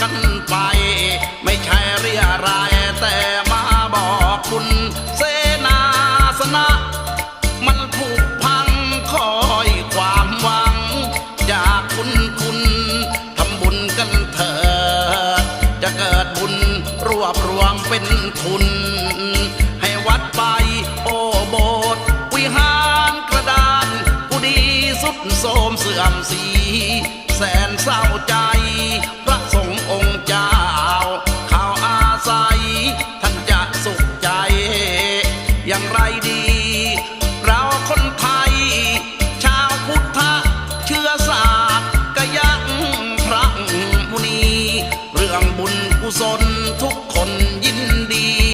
กันไป ไม่ใช่เรียรายแต่มาบอกคุณเสนาสนะ มันผูกพันคอยความหวัง อยากคุณคุณทำบุญกันเถิด จะเกิดบุญรวบรวมเป็นทุนให้วัดไปโอโบสถ์วิหารกระดานผู้ดีสุดโสมเสื่อมสีแสนเศร้าใจ อย่างไรดี เราคนไทย ชาวพุทธเชื้อสาสก็ยังพระมุนี เรื่องบุญกุศลทุก